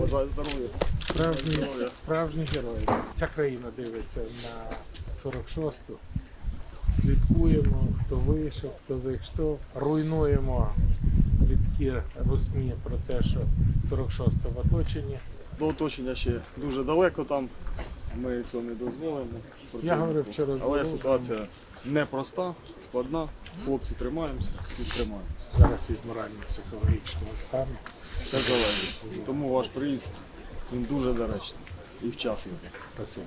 Бажаю здоров'я. Справжні, справжні герої. Вся країна дивиться на 46-ту. Слідкуємо, хто вийшов, хто зайшов. Руйнуємо плітки русні про те, що 46-та в оточенні. До оточення ще дуже далеко там. Ми цього не дозволимо. Я говорив вчора з Але ситуація непроста, складна. Хлопці тримаємося, всі тримаємося. Зараз від морально-психологічного стану. Все залежить. Тому ваш приїзд він дуже доречний і вчасний. Спасибо.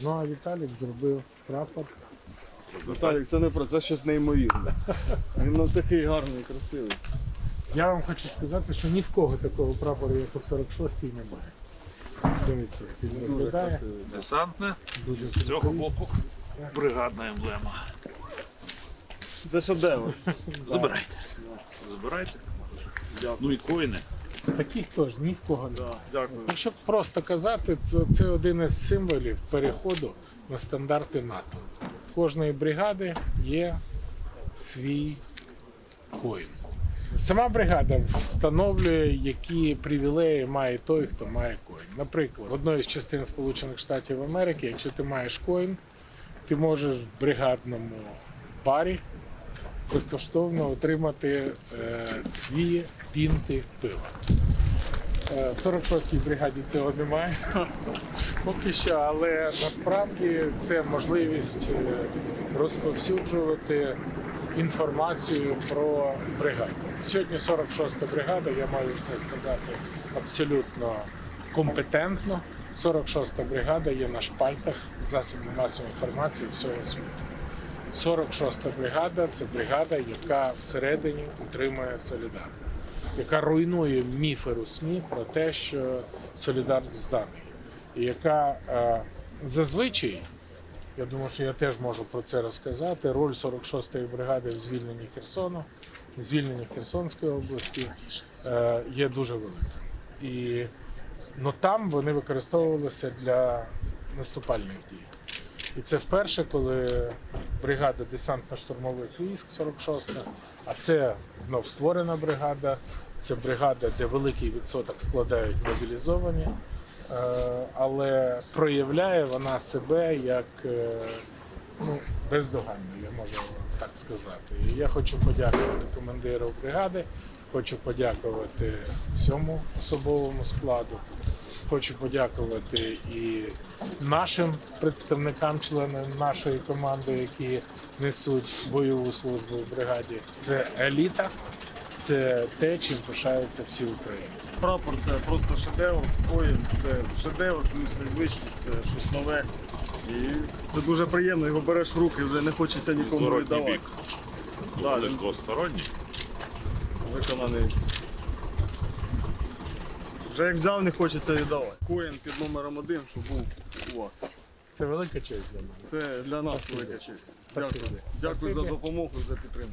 Ну а Віталік зробив прапор. Віталік, це не про це щось неймовірне. Він ну, такий гарний, красивий. Я вам хочу сказати, що ні в кого такого прапору, як у 46-й, немає. Десантне, з цього боку бригадна емблема. Це шедевр. Забирайте. Забирайте. Ну і коїни. Таких теж ні в кого немає. Дякую. Якщо просто казати, то це один із символів переходу на стандарти НАТО. У кожної бригади є свій коін. Сама бригада встановлює, які привілеї має той, хто має коін. Наприклад, в одної з частин Сполучених Штатів Америки, якщо ти маєш коін, ти можеш в бригадному барі безкоштовно отримати е, дві пінти пива. Е, В 46-й бригаді цього немає поки що, але насправді це можливість е, розповсюджувати інформацію про бригаду. Сьогодні 46-та бригада, я маю це сказати абсолютно компетентно. 46-та бригада є на шпальтах засобів масової інформації всього світу. 46-та бригада це бригада, яка всередині утримує солідарність яка руйнує міфи русні про те, що солідарність зданий, і яка е, зазвичай, я думаю, що я теж можу про це розказати. Роль 46-ї бригади в звільненні Херсону, звільненні Херсонської області е, є дуже велика. І ну, там вони використовувалися для наступальних дій. І це вперше, коли бригада десантно-штурмових військ 46 а це знов створена бригада, це бригада, де великий відсоток складають мобілізовані, але проявляє вона себе як е, ну, бездоганно, я можу так сказати. І я хочу подякувати командиру бригади, хочу подякувати всьому особовому складу. Хочу подякувати і нашим представникам, членам нашої команди, які несуть бойову службу в бригаді. Це еліта, це те, чим пишаються всі українці. Прапор це просто шедевр, коїн це шедевр, плюс незвичність, це щось нове. І це дуже приємно, його береш в руки, вже не хочеться нікому Зворотній віддавати. бік. Да, ж він двосторонній. виконаний. Вже як взяв, не хочеться віддавати. Коїн під номером один, щоб був у вас. Це велика честь для мене. Це для нас Спасибо. велика честь. Спасибо. Дякую. Дякую за допомогу, за підтримку.